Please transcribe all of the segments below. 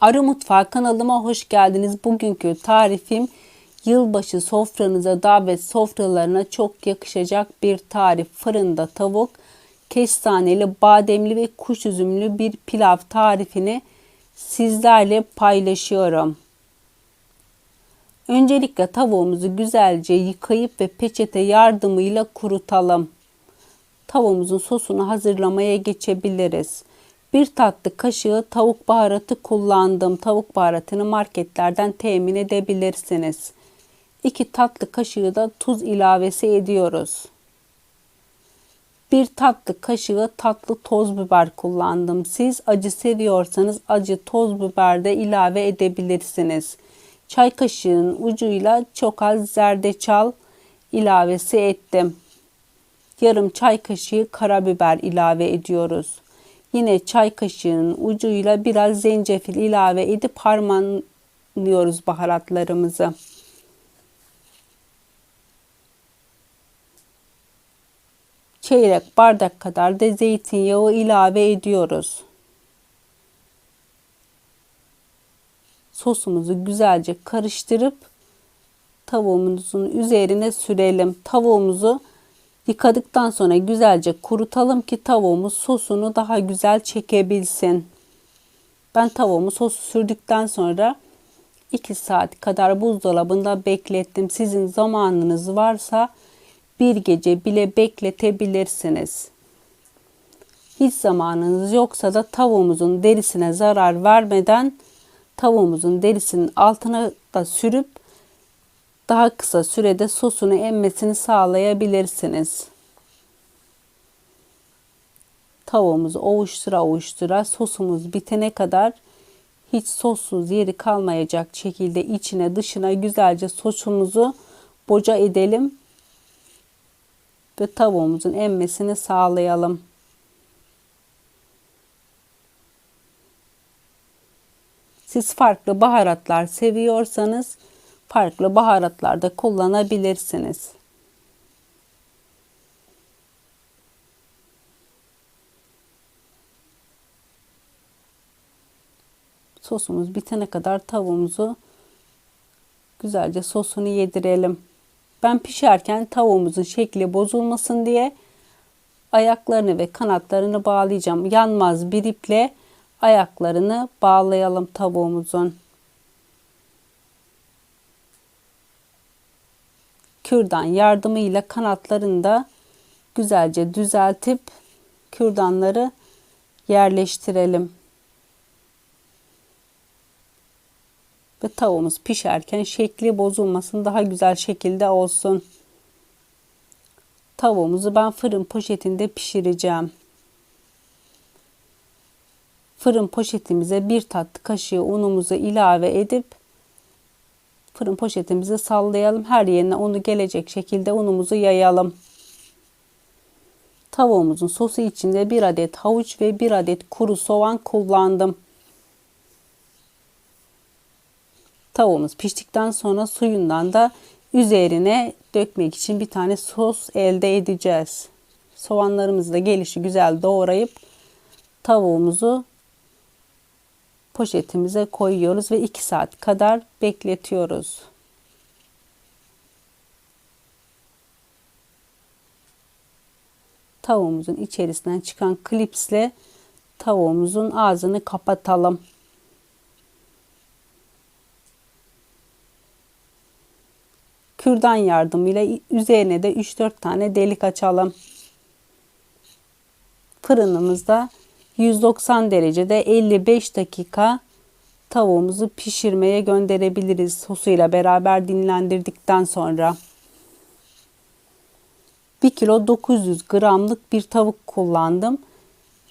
Arı Mutfağı kanalıma hoş geldiniz. Bugünkü tarifim yılbaşı sofranıza, davet sofralarına çok yakışacak bir tarif. Fırında tavuk, kestaneli, bademli ve kuş üzümlü bir pilav tarifini sizlerle paylaşıyorum. Öncelikle tavuğumuzu güzelce yıkayıp ve peçete yardımıyla kurutalım. Tavuğumuzun sosunu hazırlamaya geçebiliriz. Bir tatlı kaşığı tavuk baharatı kullandım. Tavuk baharatını marketlerden temin edebilirsiniz. 2 tatlı kaşığı da tuz ilavesi ediyoruz. Bir tatlı kaşığı tatlı toz biber kullandım. Siz acı seviyorsanız acı toz biber de ilave edebilirsiniz. Çay kaşığının ucuyla çok az zerdeçal ilavesi ettim. Yarım çay kaşığı karabiber ilave ediyoruz. Yine çay kaşığının ucuyla biraz zencefil ilave edip harmanlıyoruz baharatlarımızı. Çeyrek bardak kadar da zeytinyağı ilave ediyoruz. Sosumuzu güzelce karıştırıp tavuğumuzun üzerine sürelim. Tavuğumuzu Yıkadıktan sonra güzelce kurutalım ki tavuğumuz sosunu daha güzel çekebilsin. Ben tavuğumu sosu sürdükten sonra 2 saat kadar buzdolabında beklettim. Sizin zamanınız varsa bir gece bile bekletebilirsiniz. Hiç zamanınız yoksa da tavuğumuzun derisine zarar vermeden tavuğumuzun derisinin altına da sürüp daha kısa sürede sosunu emmesini sağlayabilirsiniz. Tavuğumuzu ovuştura ovuştura sosumuz bitene kadar hiç sossuz yeri kalmayacak şekilde içine dışına güzelce sosumuzu boca edelim ve tavuğumuzun emmesini sağlayalım. Siz farklı baharatlar seviyorsanız farklı baharatlarda kullanabilirsiniz. Sosumuz bitene kadar tavuğumuzu güzelce sosunu yedirelim. Ben pişerken tavuğumuzun şekli bozulmasın diye ayaklarını ve kanatlarını bağlayacağım. Yanmaz bir iple ayaklarını bağlayalım tavuğumuzun. Kürdan yardımıyla kanatlarını da güzelce düzeltip kürdanları yerleştirelim. Ve tavuğumuz pişerken şekli bozulmasın daha güzel şekilde olsun. Tavuğumuzu ben fırın poşetinde pişireceğim. Fırın poşetimize bir tatlı kaşığı unumuzu ilave edip fırın poşetimizi sallayalım. Her yerine unu gelecek şekilde unumuzu yayalım. Tavuğumuzun sosu içinde bir adet havuç ve bir adet kuru soğan kullandım. Tavuğumuz piştikten sonra suyundan da üzerine dökmek için bir tane sos elde edeceğiz. Soğanlarımızı da gelişi güzel doğrayıp tavuğumuzu poşetimize koyuyoruz ve 2 saat kadar bekletiyoruz. Tavuğumuzun içerisinden çıkan klipsle tavuğumuzun ağzını kapatalım. Kürdan yardımıyla üzerine de 3-4 tane delik açalım. Fırınımızda 190 derecede 55 dakika tavuğumuzu pişirmeye gönderebiliriz sosuyla beraber dinlendirdikten sonra. 1 kilo 900 gramlık bir tavuk kullandım.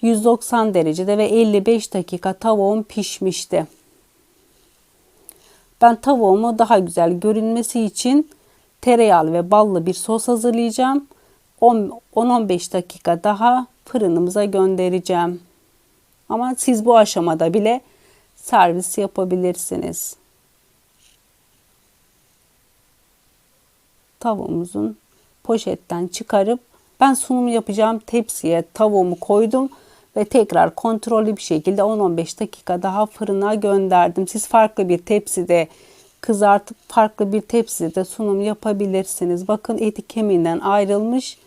190 derecede ve 55 dakika tavuğum pişmişti. Ben tavuğumu daha güzel görünmesi için tereyağlı ve ballı bir sos hazırlayacağım. 10-15 dakika daha fırınımıza göndereceğim. Ama siz bu aşamada bile servis yapabilirsiniz. Tavuğumuzun poşetten çıkarıp ben sunum yapacağım tepsiye tavuğumu koydum ve tekrar kontrollü bir şekilde 10-15 dakika daha fırına gönderdim. Siz farklı bir tepside kızartıp farklı bir tepside sunum yapabilirsiniz. Bakın eti kemiğinden ayrılmış.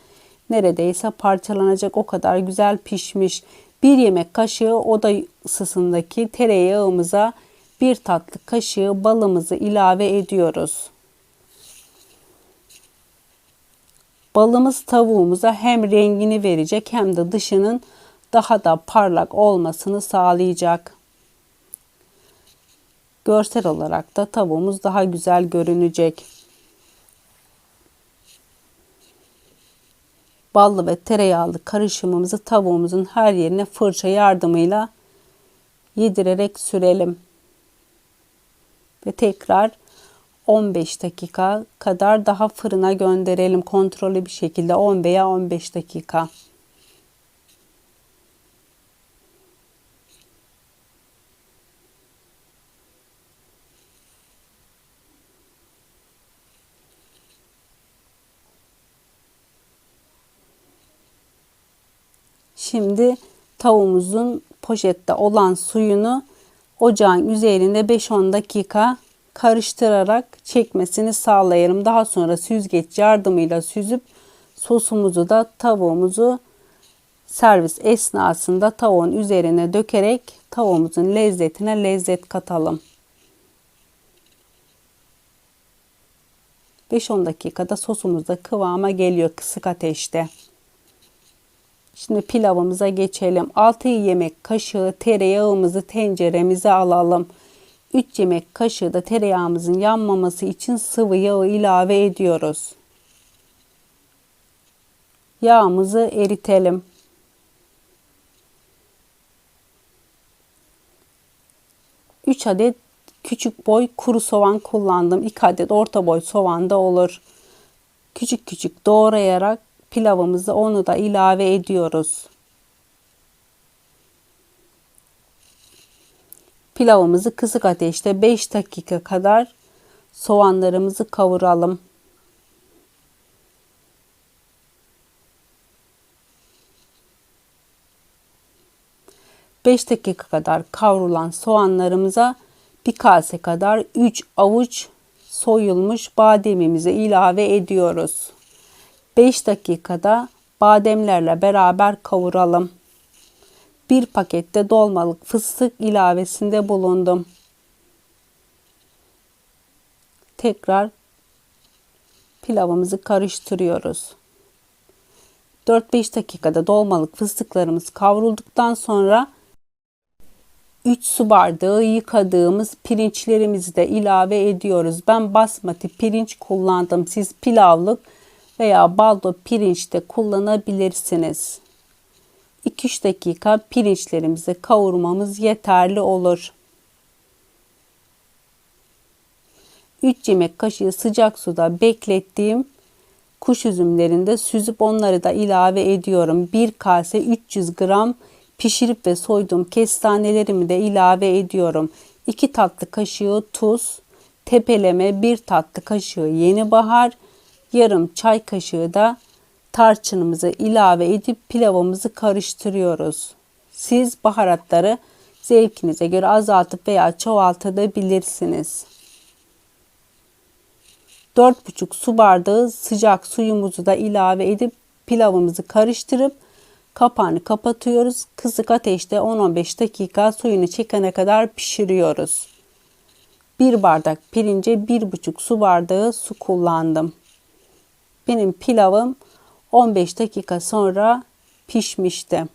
Neredeyse parçalanacak o kadar güzel pişmiş. Bir yemek kaşığı oda ısısındaki tereyağımıza bir tatlı kaşığı balımızı ilave ediyoruz. Balımız tavuğumuza hem rengini verecek hem de dışının daha da parlak olmasını sağlayacak. Görsel olarak da tavuğumuz daha güzel görünecek. Ballı ve tereyağlı karışımımızı tavuğumuzun her yerine fırça yardımıyla yedirerek sürelim. Ve tekrar 15 dakika kadar daha fırına gönderelim kontrollü bir şekilde 10 veya 15 dakika. Şimdi tavuğumuzun poşette olan suyunu ocağın üzerinde 5-10 dakika karıştırarak çekmesini sağlayalım. Daha sonra süzgeç yardımıyla süzüp sosumuzu da tavuğumuzu servis esnasında tavuğun üzerine dökerek tavuğumuzun lezzetine lezzet katalım. 5-10 dakikada sosumuz da kıvama geliyor kısık ateşte. Şimdi pilavımıza geçelim. 6 yemek kaşığı tereyağımızı tenceremize alalım. 3 yemek kaşığı da tereyağımızın yanmaması için sıvı yağı ilave ediyoruz. Yağımızı eritelim. Üç adet küçük boy kuru soğan kullandım. 2 adet orta boy soğan da olur. Küçük küçük doğrayarak pilavımızı onu da ilave ediyoruz. Pilavımızı kısık ateşte 5 dakika kadar soğanlarımızı kavuralım. Beş dakika kadar kavrulan soğanlarımıza bir kase kadar 3 avuç soyulmuş bademimizi ilave ediyoruz. 5 dakikada bademlerle beraber kavuralım. Bir pakette dolmalık fıstık ilavesinde bulundum. Tekrar pilavımızı karıştırıyoruz. 4-5 dakikada dolmalık fıstıklarımız kavrulduktan sonra 3 su bardağı yıkadığımız pirinçlerimizi de ilave ediyoruz. Ben basmati pirinç kullandım. Siz pilavlık veya baldo pirinç de kullanabilirsiniz. 2-3 dakika pirinçlerimizi kavurmamız yeterli olur. 3 yemek kaşığı sıcak suda beklettiğim kuş üzümlerinde süzüp onları da ilave ediyorum. 1 kase 300 gram pişirip ve soyduğum kestanelerimi de ilave ediyorum. 2 tatlı kaşığı tuz, tepeleme 1 tatlı kaşığı yeni bahar, yarım çay kaşığı da tarçınımızı ilave edip pilavımızı karıştırıyoruz. Siz baharatları zevkinize göre azaltıp veya çoğaltabilirsiniz. 4,5 su bardağı sıcak suyumuzu da ilave edip pilavımızı karıştırıp kapağını kapatıyoruz. Kısık ateşte 10-15 dakika suyunu çekene kadar pişiriyoruz. 1 bardak pirince 1,5 su bardağı su kullandım. Benim pilavım 15 dakika sonra pişmişti.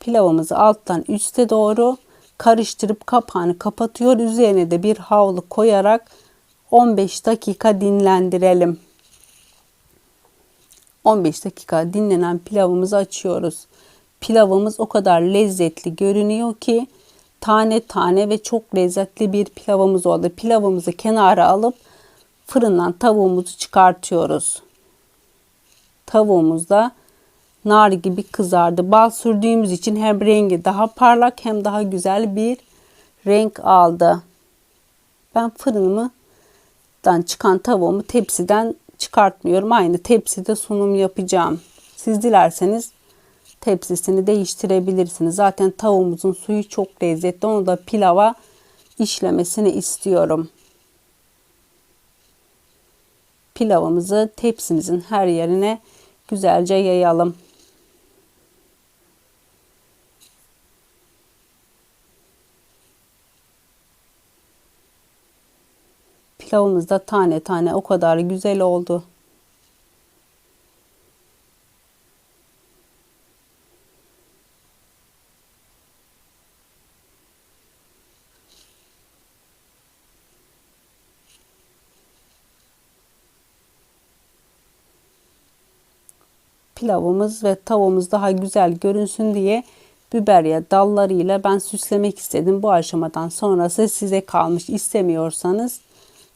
Pilavımızı alttan üste doğru karıştırıp kapağını kapatıyor. Üzerine de bir havlu koyarak 15 dakika dinlendirelim. 15 dakika dinlenen pilavımızı açıyoruz. Pilavımız o kadar lezzetli görünüyor ki tane tane ve çok lezzetli bir pilavımız oldu. Pilavımızı kenara alıp fırından tavuğumuzu çıkartıyoruz. Tavuğumuz da nar gibi kızardı. Bal sürdüğümüz için hem rengi daha parlak hem daha güzel bir renk aldı. Ben fırınımdan çıkan tavuğumu tepsiden çıkartmıyorum. Aynı tepside sunum yapacağım. Siz dilerseniz tepsisini değiştirebilirsiniz. Zaten tavuğumuzun suyu çok lezzetli. Onu da pilava işlemesini istiyorum. Pilavımızı tepsimizin her yerine güzelce yayalım. Pilavımız da tane tane o kadar güzel oldu. Pilavımız ve tavuğumuz daha güzel görünsün diye biberya dallarıyla ben süslemek istedim. Bu aşamadan sonrası size kalmış. İstemiyorsanız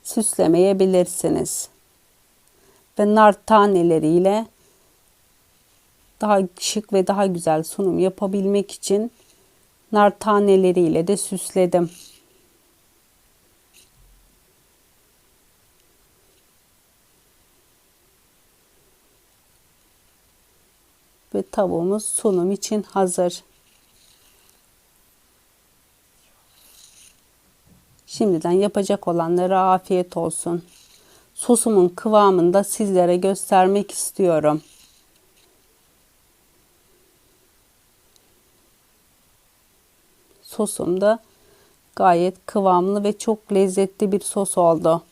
süslemeyebilirsiniz. Ve nar taneleriyle daha şık ve daha güzel sunum yapabilmek için nar taneleriyle de süsledim. Ve tavuğumuz sunum için hazır. Şimdiden yapacak olanlara afiyet olsun. Sosumun kıvamını da sizlere göstermek istiyorum. Sosum da gayet kıvamlı ve çok lezzetli bir sos oldu.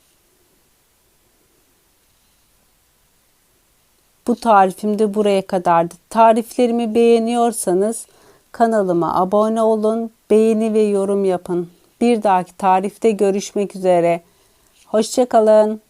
Bu tarifim de buraya kadardı. Tariflerimi beğeniyorsanız kanalıma abone olun, beğeni ve yorum yapın. Bir dahaki tarifte görüşmek üzere. Hoşçakalın.